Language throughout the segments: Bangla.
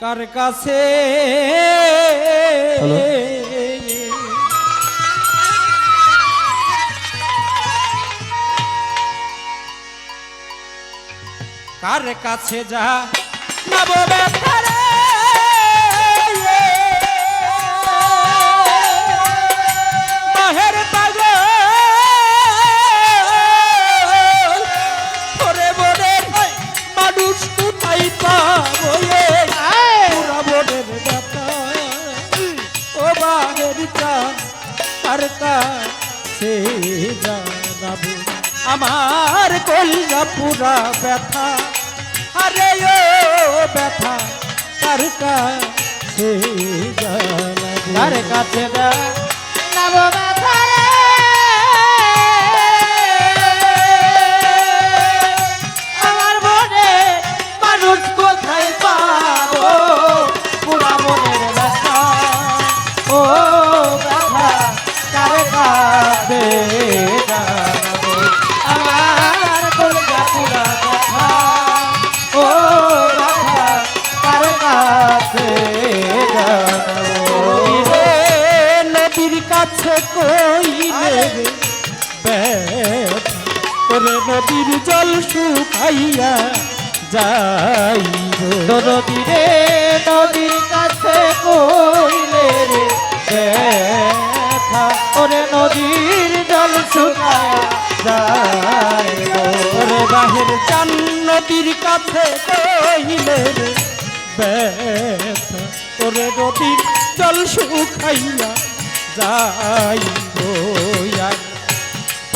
কার কাছে? কার কাছে যা? নব ব্যথারে মাহের পাগল। কাছে জানাব। আমার কলজা পুরা ব্যথা। আরে ও ব্যথা তার কাছে জানাব? তার কাছে দা রে নদীর জল শুকাইয়া যাই নদীরে নদীর কাছে কইলে রে ওরে নদীর জল শুকায় যায় বাহির চান নদীর কাছে কইলে রে ব্যথা ওরে নদীর জল শুকাইয়া যাই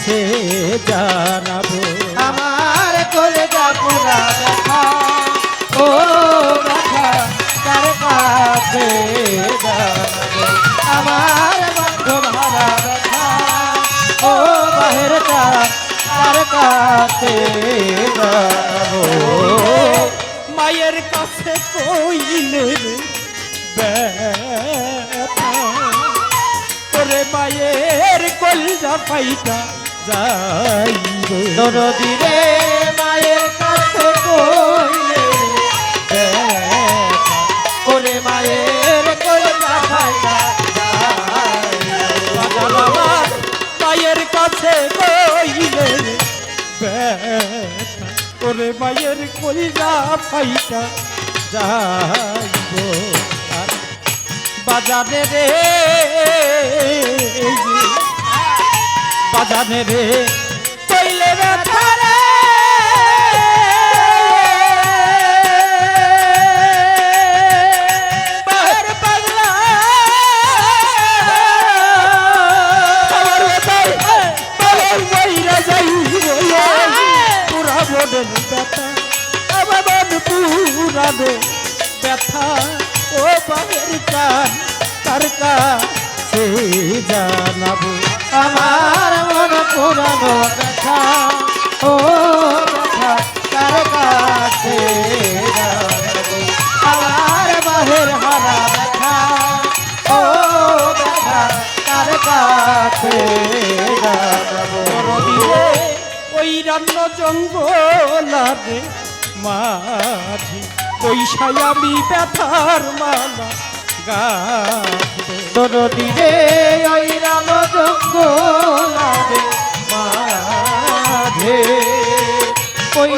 কাছে জানাব। আমার পুরা ব্যথা ও কার কাছে আমার বন্ধ ও বাহের কার কাছে জানাব। মায়ের কাছে কইলে মায়ের কলজা পাইটা যাইব। নদীরে মায়ের কাছে কইলে ওরে মায়ের কলজা ফাইটা বাজার আমার মায়ের কাছে কইলে ওরে মায়ের কলজা পাইটা যাইব। বাজারে রে বাজারে রে। কইলে ব্যথা রে। ব্যথা ও বাহের কান কার? কাছে জানাব আমার মন পুরানো ব্যথা ও কার কাছে? আমার বাহের হারা ও কার কাছে ওই রান্ন জঙ্গলারে মাঝে, ওই সায়ামি ব্যথার মালা গাঁথবো। নদীরে ওই রাম জঙ্গলারে মাঝে ওই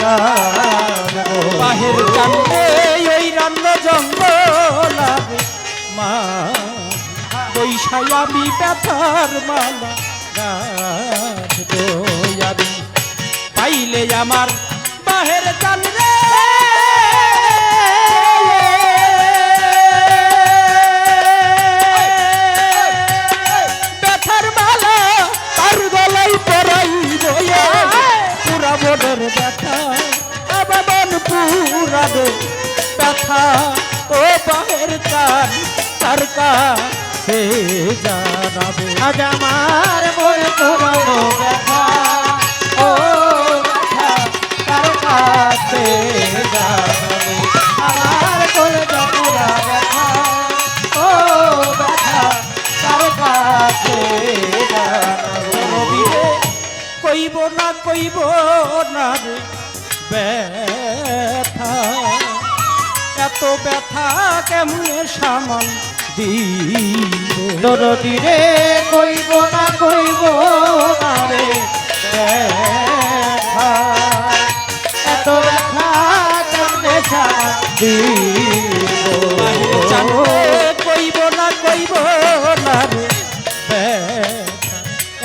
গানবো। বাহের কান্দে ওই রান্ন জঙ্গলারে মা ওই সায়ামি ব্যথার মালা আমি পাইলে আমার বাহের চান কার কাছে জানাব। আজ আমার মন পুরানো ব্যথা। ও কার কাছে জানাব। আমার কলজা পুরা ব্যথা। ও ব্যথা কার কাছে জানাব। কইব না কইব না ব্যথা এত ব্যথা কেমনে সামাল দিব? দরদি রে কইব না কইব না রে এত ব্যথা কেমনে জানবে কইব না কইব না রে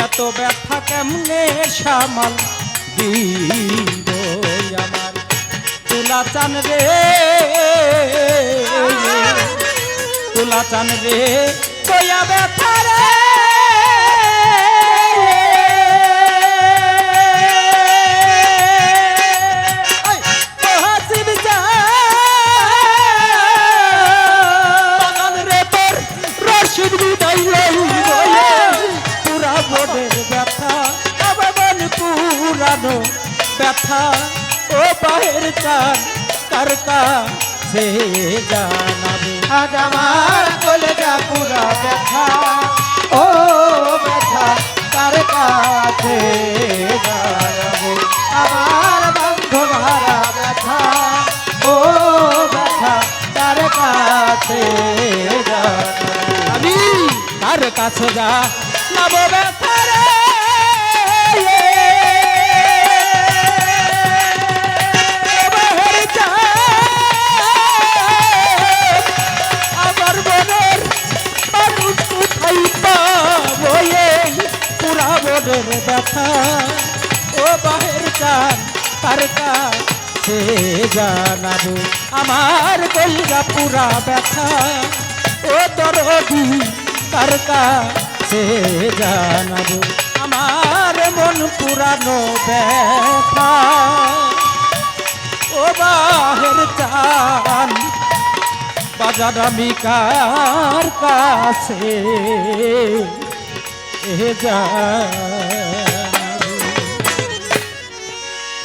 এত ব্যথা কেমনে সামাল দিব আমার? তুলা চান রে তুলা চান রে। কয়া ব্যথা ব্যথা ও বাহের চান কার কাছে জানাবে। আজ আমার কলজা পুরা ব্যথা। ও ব্যথা কার কাছে জানাব। আমার বন্ধ ভাড়া ব্যথা। ও ব্যথা কার কাছে জানাব। আমি কার কাছে যা নব ব্যথা। ও বাহের চান তার কাছে জানাব আমার গলগা পুরা ব্যথা। ও দরদি, তার কাছে জানাব আমার মন পুরানো ব্যথা। ও বাহের চান বাজার আমি কার কাছে এ যা